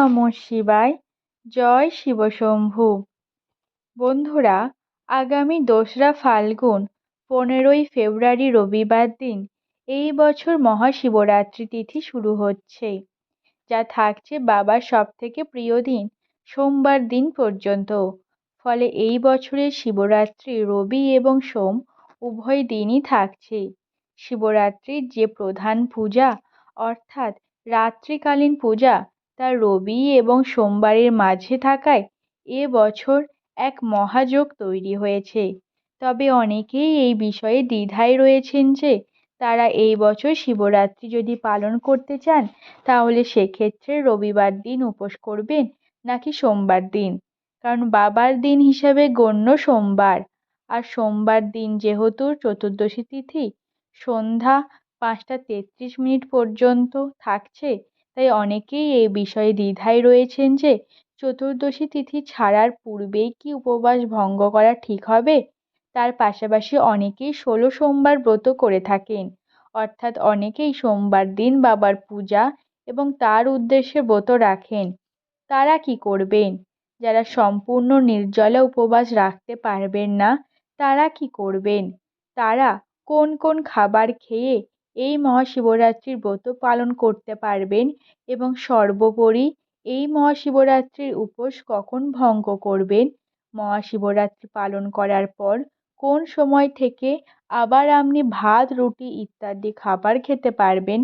নম শিবায়, জয় শিবশম্ভু। বন্ধুরা, আগামী দোসরা ফাল্গুন, পনেরোই ফেব্রুয়ারি রবিবার দিন, এই বছর মহাশিবরাত্রি তিথি শুরু হচ্ছে, যা থাকছে বাবার সবথেকে প্রিয় দিন, সোমবার দিন পর্যন্ত। ফলে এই বছরের শিবরাত্রি রবি এবং সোম উভয় দিনই থাকছে। শিবরাত্রির যে প্রধান পূজা, অর্থাৎ রাত্রিকালীন পূজা রবি এবং সোমবারের মাঝে থাকায় এ বছর এক মহাযোগ তৈরি হয়েছে। তবে অনেকেই এই বিষয়ে দ্বিধায় রয়েছেন যে, তারা এই বছর শিবরাত্রি যদি পালন করতে চান, তাহলে সেক্ষেত্রে রবিবার দিন উপোস করবেন নাকি সোমবার দিন? কারণ বাবার দিন হিসাবে গণ্য সোমবার। আর সোমবার দিন যেহেতু চতুর্দশী তিথি, সন্ধ্যা পাঁচটা তেত্রিশ মিনিট পর্যন্ত থাকছে তাই অনেকেই এই বিষয়ে দ্বিধায় রয়েছেন যে চতুর্দশী তিথি ছাড়ার পূর্বেই কি উপবাস ভঙ্গ করা ঠিক হবে? তার পাশাপাশি অনেকেই ষোলো সোমবার ব্রত করে থাকেন। অর্থাৎ অনেকেই সোমবার দিন বাবার পূজা এবং তার উদ্দেশ্যে ব্রত রাখেন। তারা কি করবেন? যারা সম্পূর্ণ নির্জলা উপবাস রাখতে পারবেন না, তারা কি করবেন? তারা কোন কোন খাবার খেয়ে এই মহাশিবরাত্রির ব্রত পালন করতে পারবেন এবং সর্বোপরি এই মহাশিবরাত্রির উপোস কখন ভঙ্গ করবেন? মহাশিবরাত্রি পালন করার পর কোন সময় থেকে আবার আপনি ভাত, রুটি ইত্যাদি খাবার খেতে পারবেন?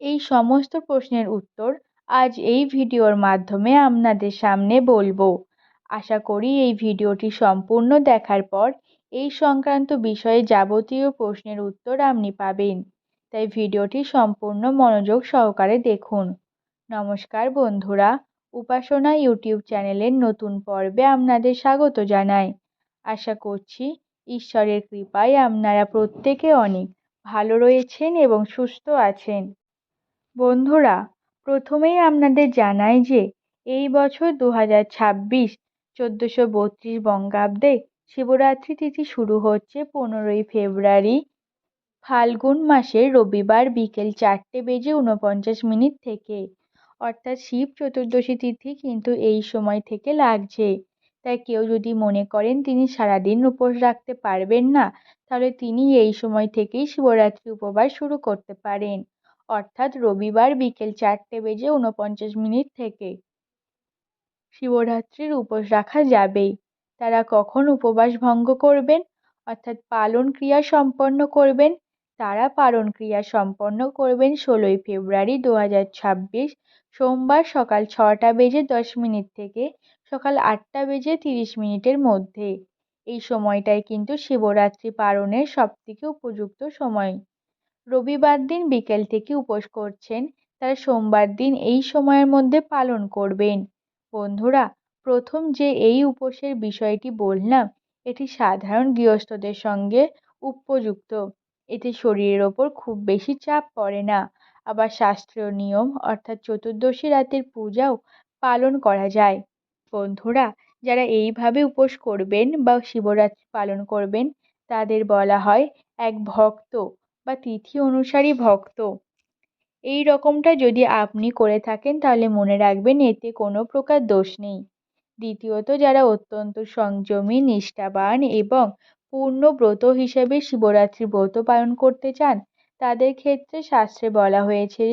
এই সমস্ত প্রশ্নের উত্তর আজ এই ভিডিওর মাধ্যমে আপনাদের সামনে বলব। আশা করি এই ভিডিওটি সম্পূর্ণ দেখার পর এই সংক্রান্ত বিষয়ে যাবতীয় প্রশ্নের উত্তর আপনি পাবেন। তাই ভিডিওটি সম্পূর্ণ মনোযোগ সহকারে দেখুন। নমস্কার বন্ধুরা, উপাসনা ইউটিউব চ্যানেলের নতুন পর্বে আপনাদের স্বাগত জানাই। আশা করছি ঈশ্বরের কৃপায় আপনারা প্রত্যেকে অনেক ভালো রয়েছেন এবং সুস্থ আছেন। বন্ধুরা, প্রথমেই আপনাদের জানাই যে এই বছর দু হাজার ছাব্বিশ চোদ্দোশো বত্রিশ বঙ্গাব্দে শিবরাত্রি তিথি শুরু হচ্ছে পনেরোই ফেব্রুয়ারি। ফাল্গুন মাসের রবিবার বিকেল চারটে বেজে উনপঞ্চাশ মিনিট থেকে। অর্থাৎ শিব চতুর্দশী তিথি কিন্তু এই সময় থেকে লাগছে। তাই কেউ যদি মনে করেন তিনি সারাদিন উপোস রাখতে পারবেন না, তাহলে তিনি এই সময় থেকেই শিবরাত্রি উপবাস শুরু করতে পারেন। অর্থাৎ রবিবার বিকেল চারটে বেজে উনপঞ্চাশ মিনিট থেকে। শিবরাত্রির উপোস রাখা যাবেই। তারা কখন উপবাস ভঙ্গ করবেন? অর্থাৎ পালন ক্রিয়া সম্পন্ন করবেন? তারা পালন ক্রিয়া সম্পন্ন করবেন ষোলোই ফেব্রুয়ারি দু হাজার ছাব্বিশ সোমবার সকাল ছটা বেজে দশ মিনিট থেকে সকাল আটটা বেজে তিরিশ মিনিটের মধ্যে। এই সময়টাই কিন্তু শিবরাত্রি পালনের সবথেকে উপযুক্ত সময়। রবিবার দিন বিকেল থেকে উপোস করছেন, তারা সোমবার দিন এই সময়ের মধ্যে পালন করবেন। বন্ধুরা প্রথম যে এই উপোসের বিষয়টি বললাম, এটি সাধারণ গৃহস্থদের সঙ্গে উপযুক্ত। এতে শরীরের ওপর খুব বেশি চাপ পড়ে না। আবার শাস্ত্রীয় নিয়ম, অর্থাৎ চতুর্দশী রাতের পূজাও পালন করা যায়। বন্ধুরা, যারা এইভাবে উপোস করবেন বা শিবরাত্রি পালন করবেন, তাদের বলা হয় এক ভক্ত বা তিথি অনুসারী ভক্ত। এই রকমটা যদি আপনি করে থাকেন, তাহলে মনে রাখবেন এতে কোনো প্রকার দোষ নেই। দ্বিতীয়ত, যারা অত্যন্ত সংযমী, নিষ্ঠাবান এবং পূর্ণ ব্রত হিসেবে শিবরাত্রি ব্রত পালন করতে চান, তাদের ক্ষেত্রে শাস্ত্রে বলা হয়েছে,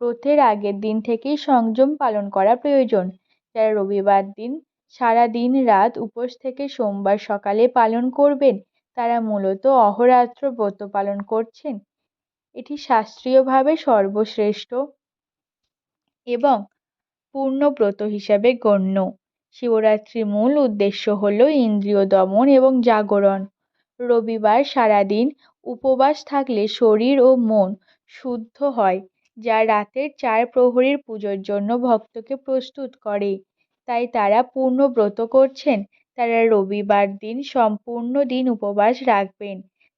ব্রতের আগের দিন থেকেই সংযম পালন করা প্রয়োজন। যারা রবিবার দিন, সারা দিন রাত উপোস থেকে সোমবার সকালে পালন করবেন, তারা মূলত অহরাত্র ব্রত পালন করছেন। এটি শাস্ত্রীয়ভাবে সর্বশ্রেষ্ঠ এবং পূর্ণ ব্রত হিসাবে গণ্য। শিবরাত্রির মূল উদ্দেশ্য হল ইন্দ্রিয় দমন এবং জাগরণ। রবিবার সারাদিন উপবাস থাকলে শরীর ও মন শুদ্ধ হয়, যা রাতের চার প্রহরীর পুজোর জন্য ভক্তকে প্রস্তুত করে। তাই তারা পূর্ণ ব্রত করছেন, তারা রবিবার দিন সম্পূর্ণ দিন উপবাস রাখবেন।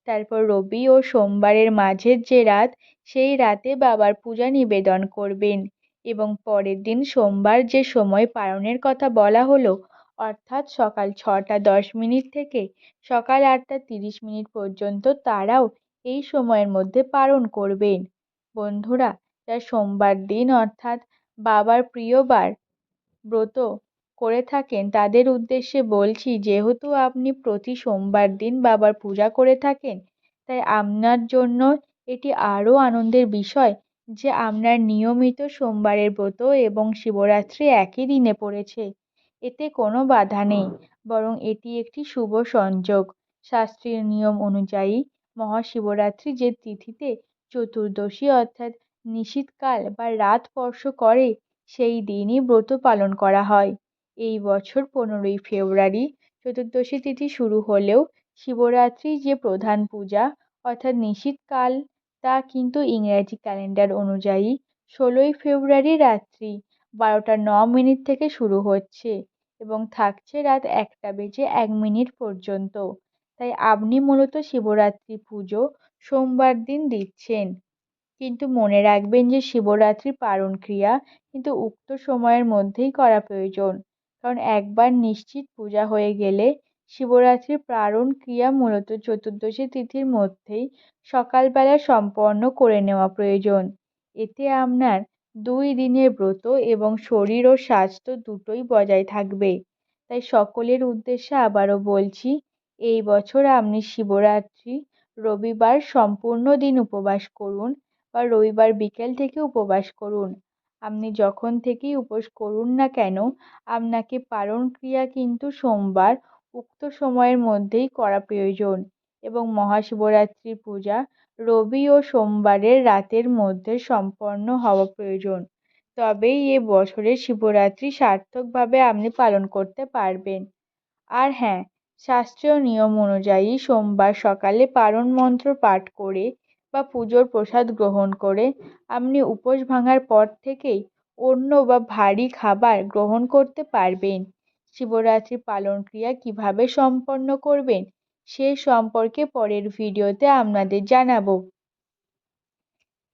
তারপর রবি ও সোমবারের মাঝের যে রাত, সেই রাতে বাবার পূজা নিবেদন করবেন। এবং পরের দিন সোমবার যে সময় পালনের কথা বলা হলো, অর্থাৎ সকাল ছটা দশ মিনিট থেকে সকাল আটটা তিরিশ মিনিট পর্যন্ত তারাও এই সময়ের মধ্যে পালন করবেন। বন্ধুরা, যা সোমবার দিন অর্থাৎ বাবার প্রিয়বার ব্রত করে থাকেন, তাদের উদ্দেশ্যে বলছি, যেহেতু আপনি প্রতি সোমবার দিন বাবার পূজা করে থাকেন, তাই আপনার জন্য এটি আরও আনন্দের বিষয়। যে আপনার নিয়মিত সোমবারের ব্রত এবং শিবরাত্রি একই দিনে পড়েছে, এতে কোনো বাধা নেই। বরং এটি একটি শুভ সংযোগ। শাস্ত্রীয় নিয়ম অনুযায়ী মহাশিবরাত্রি যে তিথিতে চতুর্দশী অর্থাৎ নিশীথকাল বা রাত স্পর্শ করে, সেই দিনই ব্রত পালন করা হয়। এই বছর পনেরোই ফেব্রুয়ারি চতুর্দশী তিথি শুরু হলেও শিবরাত্রি যে প্রধান পূজা অর্থাৎ নিশীথকাল তা কিন্তু ইংরাজি ক্যালেন্ডার অনুযায়ী ষোলোই ফেব্রুয়ারি রাত্রি বারোটা ন মিনিট থেকে শুরু হচ্ছে এবং থাকছে রাত একটা বেজে এক মিনিট পর্যন্ত। তাই আপনি মূলত শিবরাত্রি পুজো সোমবার দিন দিচ্ছেন। কিন্তু মনে রাখবেন যে শিবরাত্রি পারণ ক্রিয়া কিন্তু উক্ত সময়ের মধ্যেই করা প্রয়োজন। কারণ একবার নিশ্চিত পূজা হয়ে গেলে শিবরাত্রির পারণ ক্রিয়া মূলত চতুর্দশী তিথির মধ্যেই সকালবেলা সম্পন্ন করে নেওয়া প্রয়োজন। এতে আপনার দুই দিনের ব্রত এবং শরীর ও স্বাস্থ্য দুটোই বজায় থাকবে। তাই সকলের উদ্দেশ্যে আবারও বলছি, এই বছর আপনি শিবরাত্রি, রবিবার সম্পূর্ণ দিন উপবাস করুন বা রবিবার বিকেল থেকে উপবাস করুন। আপনি যখন থেকেই উপোস করুন না কেন, আপনাকে পালন ক্রিয়া কিন্তু সোমবার উক্ত সময়ের মধ্যেই করা প্রয়োজন এবং মহাশিবরাত্রি পূজা রবি ও সোমবারের রাতের মধ্যে সম্পন্ন হওয়া প্রয়োজন। তবেই এ বছরের শিবরাত্রি সার্থকভাবে আপনি পালন করতে পারবেন। আর হ্যাঁ শাস্ত্রীয় নিয়ম অনুযায়ী সোমবার সকালে পারণ মন্ত্র পাঠ করে বা পুজোর প্রসাদ গ্রহণ করে আপনি উপোস ভাঙার পর থেকেই অন্য বা ভারী খাবার গ্রহণ করতে পারবেন। শিবরাত্রি পালন ক্রিয়া কীভাবে সম্পন্ন করবেন, সে সম্পর্কে পরের ভিডিওতে আপনাদের জানাব।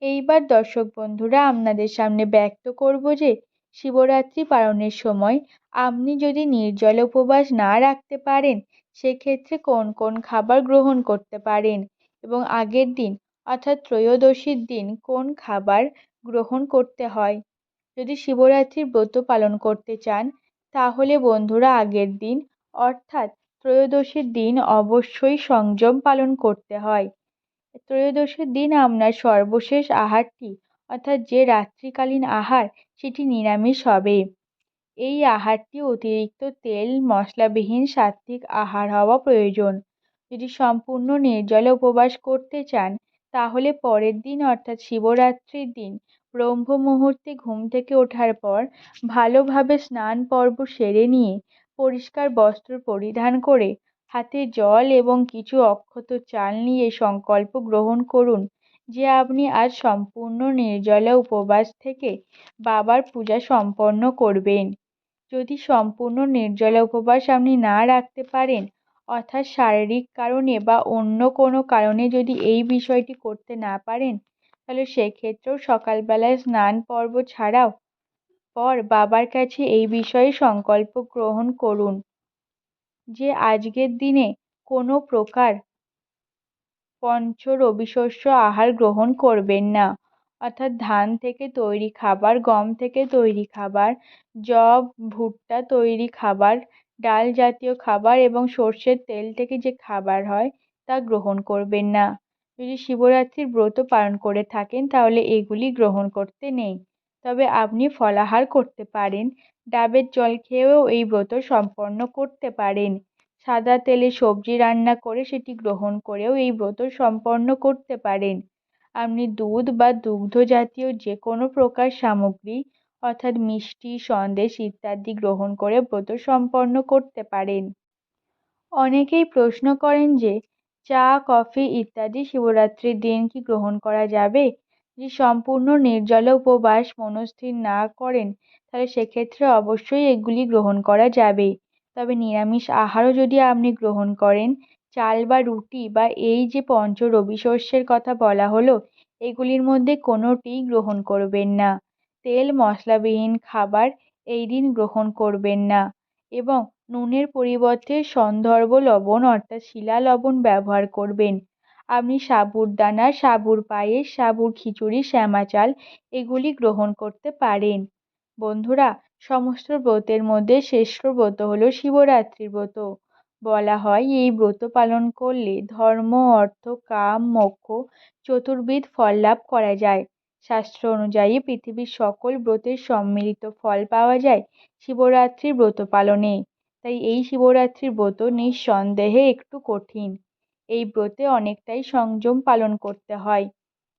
এইবার দর্শক বন্ধুরা, আপনাদের সামনে ব্যক্ত করব যে, শিবরাত্রি পালনের সময় আপনি যদি নির্জল উপবাস না রাখতে পারেন, সেক্ষেত্রে কোন কোন খাবার গ্রহণ করতে পারেন এবং আগের দিন অর্থাৎ ত্রয়োদশীর দিন কোন খাবার গ্রহণ করতে হয়? যদি শিবরাত্রির ব্রত পালন করতে চান তাহলে বন্ধুরা আগের দিন, অর্থাৎ ত্রয়োদশীর দিন অবশ্যই সংযম পালন করতে হয়। ত্রয়োদশীর দিন আপনার সর্বশেষ আহারটি, অর্থাৎ যে রাত্রিকালীন আহার, সেটি নিরামিষ হবে। এই আহারটি অতিরিক্ত তেল, মশলাবিহীন সাত্ত্বিক আহার হওয়া প্রয়োজন। যদি সম্পূর্ণ নির্জলে উপবাস করতে চান, তাহলে পরের দিন, অর্থাৎ শিবরাত্রির দিন ব্রহ্ম মুহূর্তে ঘুম থেকে ওঠার পর ভালোভাবে স্নান পর্ব সেরে নিয়ে পরিষ্কার বস্ত্র পরিধান করে হাতে জল এবং কিছু অক্ষত চাল নিয়ে সংকল্প গ্রহণ করুন যে আপনি আজ সম্পূর্ণ নির্জলা উপবাস থেকে বাবার পূজা সম্পন্ন করবেন। যদি সম্পূর্ণ নির্জলা উপবাস আপনি না রাখতে পারেন, অর্থাৎ শারীরিক কারণে বা অন্য কোনো কারণে যদি এই বিষয়টি করতে না পারেন তাহলে সেক্ষেত্রেও সকালবেলায় স্নান পর্ব ছাড়াও পর বাবার কাছে এই বিষয়ে সংকল্প গ্রহণ করুন যে আজকের দিনে কোনো প্রকার পঞ্চ রবিশস্য আহার গ্রহণ করবেন না। অর্থাৎ ধান থেকে তৈরি খাবার, গম থেকে তৈরি খাবার, যব, ভুট্টা তৈরি খাবার, ডাল জাতীয় খাবার এবং সর্ষের তেল থেকে যে খাবার হয় তা গ্রহণ করবেন না। যদি শিবরাত্রির ব্রত পালন করে থাকেন, তাহলে এগুলি গ্রহণ করতে নেই। তবে আপনি ফলাহার করতে পারেন, ডাবের জল খেয়েও এই ব্রত সম্পন্ন করতে পারেন। সাদা তেলে সবজি রান্না করে সেটি গ্রহণ করেও এই ব্রত সম্পন্ন করতে পারেন। আপনি দুধ বা দুগ্ধ জাতীয় যে কোনো প্রকার সামগ্রী, অর্থাৎ মিষ্টি, সন্দেশ ইত্যাদি গ্রহণ করে ব্রত সম্পন্ন করতে পারেন। অনেকেই প্রশ্ন করেন যে চা, কফি ইত্যাদি শিবরাত্রির দিন কি গ্রহণ করা যাবে? যদি সম্পূর্ণ নির্জলা উপবাস মনস্থির না করেন, তাহলে সেক্ষেত্রে অবশ্যই এগুলি গ্রহণ করা যাবে। তবে নিরামিষ আহারও যদি আপনি গ্রহণ করেন, চাল বা রুটি বা এই যে পঞ্চ রবি শস্যের কথা বলা হলো, এগুলির মধ্যে কোনোটিই গ্রহণ করবেন না। তেল, মশলাবিহীন খাবার এই দিন গ্রহণ করবেন না। এবং নুনের পরিবর্তে সন্ধর্ব লবণ অর্থাৎ শিলা লবণ ব্যবহার করবেন। আপনি সাবুর দানা, সাবুর পায়েস, সাবুর খিচুড়ি, শ্যামা চাল এগুলি গ্রহণ করতে পারেন। বন্ধুরা, সমস্ত ব্রতের মধ্যে শ্রেষ্ঠ ব্রত হলো শিবরাত্রির ব্রত। বলা হয় এই ব্রত পালন করলে ধর্ম, অর্থ, কাম, মোক্ষ, চতুর্বিধ ফল লাভ করা যায়। শাস্ত্র অনুযায়ী পৃথিবীর সকল ব্রতের সম্মিলিত ফল পাওয়া যায় শিবরাত্রির ব্রত পালনে। তাই এই শিবরাত্রির ব্রত নিঃসন্দেহে একটু কঠিন। এই ব্রতে অনেকটাই সংযম পালন করতে হয়।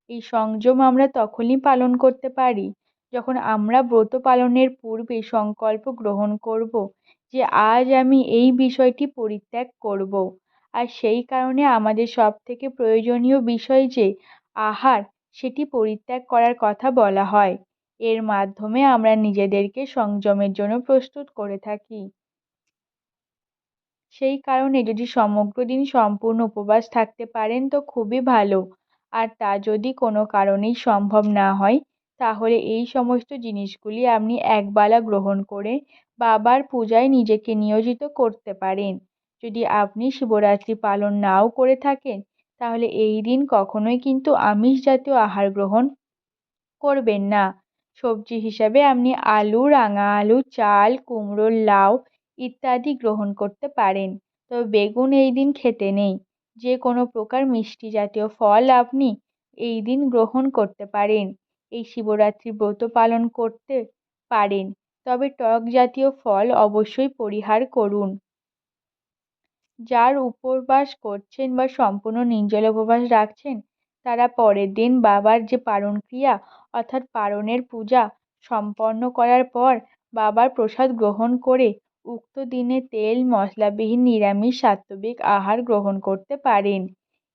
এই সংযম আমরা তখনই পালন করতে পারি যখন আমরা ব্রত পালনের পূর্বে সংকল্প গ্রহণ করব যে আজ আমি এই বিষয়টি পরিত্যাগ করব। আর সেই কারণে আমাদের সব থেকে প্রয়োজনীয় বিষয় যে আহার, সেটি পরিত্যাগ করার কথা বলা হয়। এর মাধ্যমে আমরা নিজেদেরকে সংযমের জন্য প্রস্তুত করে থাকি। সেই কারণে যদি সমগ্র দিন সম্পূর্ণ উপবাস থাকতে পারেন তো খুবই ভালো। আর তা যদি কোনো কারণেই সম্ভব না হয়, তাহলে এই সমস্ত জিনিসগুলি আপনি একবেলা গ্রহণ করে বাবার পূজায় নিজেকে নিয়োজিত করতে পারেন। যদি আপনি শিবরাত্রি পালন নাও করে থাকেন, তাহলে এই দিন কখনোই কিন্তু আমিষ জাতীয় আহার গ্রহণ করবেন না। সবজি হিসাবে আপনি আলু, রাঙা আলু, চাল কুমড়ো লাউ ইত্যাদি গ্রহণ করতে পারেন। তবে বেগুন এই দিন খেতে নেই। যে কোনো প্রকার মিষ্টি জাতীয় ফল আপনি এই দিন গ্রহণ করতে পারেন। এই শিবরাত্রি ব্রত পালন করতে পারেন। তবে টক জাতীয় ফল অবশ্যই পরিহার করুন। যার উপবাস করছেন বা সম্পূর্ণ নির্জল উপবাস রাখছেন, তারা পরের দিন বাবার যে পারণ ক্রিয়া অর্থাৎ পারণের পূজা সম্পন্ন করার পর বাবার প্রসাদ গ্রহণ করে উক্ত দিনে তেল, মশলাবিহীন নিরামিষ সাত্ত্বিক আহার গ্রহণ করতে পারেন।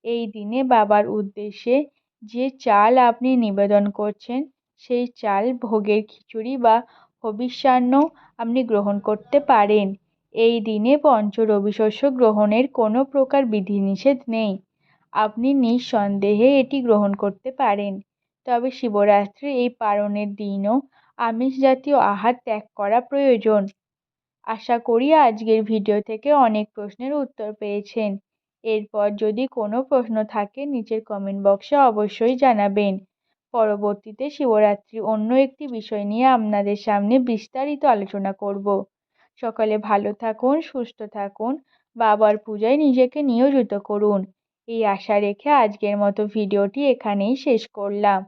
এই দিনে বাবার উদ্দেশ্যে যে চাল আপনি নিবেদন করছেন, সেই চাল ভোগের খিচুড়ি বা হবিষ্যান্ন আপনি গ্রহণ করতে পারেন। এই দিনে পঞ্চ রবিশস্য গ্রহণের কোনো প্রকার বিধিনিষেধ নেই। আপনি নিঃসন্দেহে এটি গ্রহণ করতে পারেন। তবে শিবরাত্রি এই পালনের দিনও আমিষ জাতীয় আহার ত্যাগ করা প্রয়োজন। আশা করি আজকের ভিডিও থেকে অনেক প্রশ্নের উত্তর পেয়েছেন। এরপর যদি কোনো প্রশ্ন থাকে, নিচের কমেন্ট বক্সে অবশ্যই জানাবেন। পরবর্তীতে শিবরাত্রি অন্য একটি বিষয় নিয়ে আপনাদের সামনে বিস্তারিত আলোচনা করব। সকালে ভালো থাকুন, সুস্থ থাকুন, বাবার পূজায় নিজেকে নিয়োজিত করুন। এই আশা রেখে আজকের মতো ভিডিওটি এখানেই শেষ করলাম।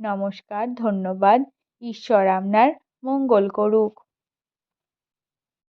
নমস্কার, ধন্যবাদ। ঈশ্বর আপনার মঙ্গল করুক।